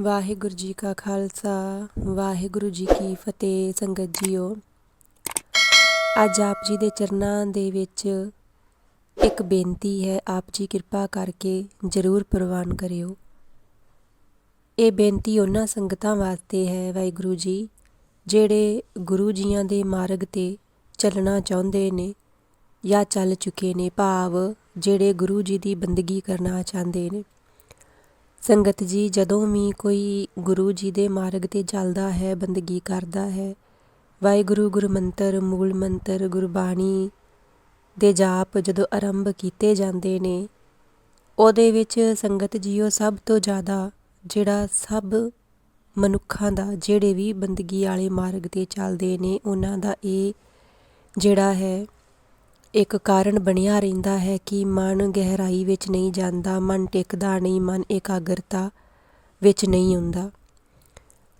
ਵਾਹਿਗੁਰੂ ਜੀ ਕਾ ਖਾਲਸਾ, ਵਾਹਿਗੁਰੂ ਜੀ ਕੀ ਫਤਿਹ ਸੰਗਤ ਜੀਓ। ਅੱਜ ਆਪ ਜੀ ਦੇ ਚਰਨਾਂ ਦੇ ਵਿੱਚ ਇੱਕ ਬੇਨਤੀ ਹੈ, ਆਪ ਜੀ ਕਿਰਪਾ ਕਰਕੇ ਜ਼ਰੂਰ ਪ੍ਰਵਾਨ ਕਰਿਓ। ਇਹ ਬੇਨਤੀ ਉਹਨਾਂ ਸੰਗਤਾਂ ਵਾਸਤੇ ਹੈ ਵਾਹਿਗੁਰੂ ਜੀ, ਜਿਹੜੇ ਗੁਰੂ ਜੀਆਂ ਦੇ ਮਾਰਗ ਤੇ ਚੱਲਣਾ ਚਾਹੁੰਦੇ ਨੇ ਜਾਂ ਚੱਲ ਚੁੱਕੇ ਨੇ, ਭਾਵ ਜਿਹੜੇ ਗੁਰੂ ਜੀ ਦੀ ਬੰਦਗੀ ਕਰਨਾ ਚਾਹੁੰਦੇ ਨੇ। ਸੰਗਤ ਜੀ, ਜਦੋਂ ਵੀ ਕੋਈ ਗੁਰੂ ਜੀ ਦੇ ਮਾਰਗ ਤੇ ਚੱਲਦਾ ਹੈ, ਬੰਦਗੀ ਕਰਦਾ ਹੈ, ਵਾਹਿਗੁਰੂ ਗੁਰੂ ਮੰਤਰ ਮੂਲ ਮੰਤਰ, ਗੁਰਬਾਣੀ ਦੇ ਜਾਪ ਜਦੋਂ ਆਰੰਭ ਕੀਤੇ ਜਾਂਦੇ ਨੇ, ਉਹਦੇ ਵਿੱਚ ਸੰਗਤ ਜੀਓ ਸਭ ਤੋਂ ਜ਼ਿਆਦਾ ਜਿਹੜਾ ਸਭ ਮਨੁੱਖਾਂ ਦਾ, ਜਿਹੜੇ ਵੀ ਬੰਦਗੀ ਵਾਲੇ ਮਾਰਗ ਤੇ ਚੱਲਦੇ ਨੇ, ਉਹਨਾਂ ਦਾ ਇਹ ਜਿਹੜਾ ਹੈ ਇੱਕ ਕਾਰਨ ਬਣਿਆ ਰਹਿੰਦਾ ਹੈ ਕਿ ਮਨ ਗਹਿਰਾਈ ਵਿੱਚ ਨਹੀਂ ਜਾਂਦਾ, ਮਨ ਟਿਕਦਾ ਨਹੀਂ, ਮਨ ਇਕਾਗਰਤਾ ਵਿੱਚ ਨਹੀਂ ਹੁੰਦਾ।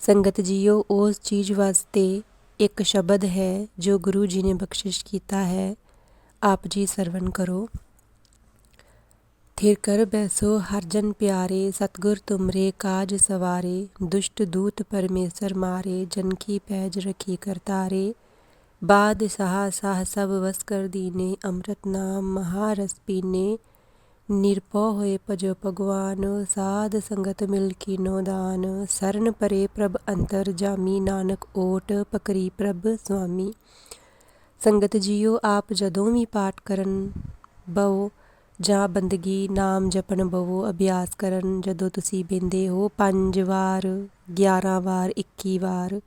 ਸੰਗਤ ਜੀਓ, ਉਸ ਚੀਜ਼ ਵਾਸਤੇ ਇੱਕ ਸ਼ਬਦ ਹੈ ਜੋ ਗੁਰੂ ਜੀ ਨੇ ਬਖਸ਼ਿਸ਼ ਕੀਤਾ ਹੈ। ਆਪ ਜੀ ਸਰਵਨ ਕਰੋ। ਥਿਰ ਕਰ ਬੈਸੋ ਹਰ ਜਨ ਪਿਆਰੇ, ਸਤਗੁਰ ਤੁਮਰੇ ਕਾਜ ਸਵਾਰੇ, ਦੁਸ਼ਟ ਦੂਤ ਪਰਮੇਸ਼ਰ ਮਾਰੇ, ਜਨ ਕੀ ਪੈਜ ਰਖੀ ਕਰਤਾਰੇ। ਬਾਦ ਸਹਾ ਸਾਹ ਸਭ ਵਸ ਕਰ ਦੀਨੇ, ਅੰਮ੍ਰਿਤ ਨਾਮ ਮਹਾਰਸ ਪੀਨੇ ਨਿਰਪਉ ਹੋਏ ਭਜੋ ਭਗਵਾਨ, ਸਾਧ ਸੰਗਤ ਮਿਲ ਕੀਨੋ ਦਾਨ। ਸਰਨ ਪਰੇ ਪ੍ਰਭ ਅੰਤਰ ਜਾਮੀ, ਨਾਨਕ ਓਟ ਪਕਰੀ ਪ੍ਰਭ ਸੁਆਮੀ। ਸੰਗਤ ਜੀਓ, ਆਪ ਜਦੋਂ ਵੀ ਪਾਠ ਕਰਨ ਬਵੋ ਜਾਂ ਬੰਦਗੀ ਨਾਮ ਜਪਣ ਬਵੋ ਅਭਿਆਸ ਕਰਨ ਜਦੋਂ ਤੁਸੀਂ ਬਿੰਦੇ ਹੋ 5 ਵਾਰ 11 ਵਾਰ 21 ਵਾਰ,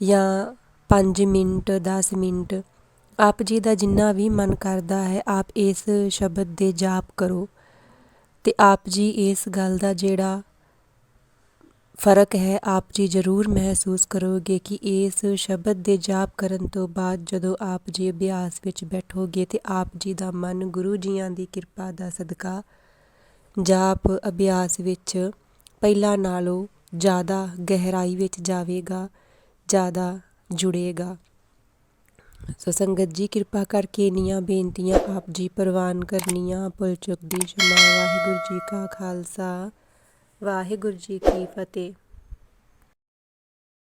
ਜਾਂ ਪੰਜ ਮਿੰਟ, ਦਸ ਮਿੰਟ। ਆਪ ਜੀ ਦਾ ਜਿੰਨਾ ਵੀ ਮਨ ਕਰਦਾ ਹੈ, ਆਪ ਇਸ ਸ਼ਬਦ ਦੇ ਜਾਪ ਕਰੋ। ਅਤੇ ਆਪ ਜੀ ਇਸ ਗੱਲ ਦਾ ਜਿਹੜਾ ਫ਼ਰਕ ਹੈ, ਆਪ ਜੀ ਜ਼ਰੂਰ ਮਹਿਸੂਸ ਕਰੋਗੇ ਕਿ ਇਸ ਸ਼ਬਦ ਦੇ ਜਾਪ ਕਰਨ ਤੋਂ ਬਾਅਦ ਜਦੋਂ ਆਪ ਜੀ ਅਭਿਆਸ ਵਿੱਚ ਬੈਠੋਗੇ ਤੇ ਆਪ ਜੀ ਦਾ ਮਨ ਗੁਰੂ ਜੀਆਂ ਦੀ ਕਿਰਪਾ ਦਾ ਸਦਕਾ ਜਾਪ ਅਭਿਆਸ ਵਿੱਚ ਪਹਿਲਾਂ ਨਾਲੋਂ ਜ਼ਿਆਦਾ ਗਹਿਰਾਈ ਵਿੱਚ ਜਾਵੇਗਾ, ਜ਼ਿਆਦਾ ਜੁੜੇਗਾ। ਸੋ ਸੰਗਤ ਜੀ, ਕਿਰਪਾ ਕਰਕੇ ਨੀਆਂ ਬੇਨਤੀਆਂ ਆਪ ਜੀ ਪ੍ਰਵਾਨ ਕਰਨੀਆਂ। ਭੁੱਲ ਚੁੱਕ ਦੀ ਸ਼ਮਾ ਵਾਹਿਗੁਰੂ ਜੀ ਕਾ ਖਾਲਸਾ, ਵਾਹਿਗੁਰੂ ਜੀ ਕੀ ਫਤਿਹ।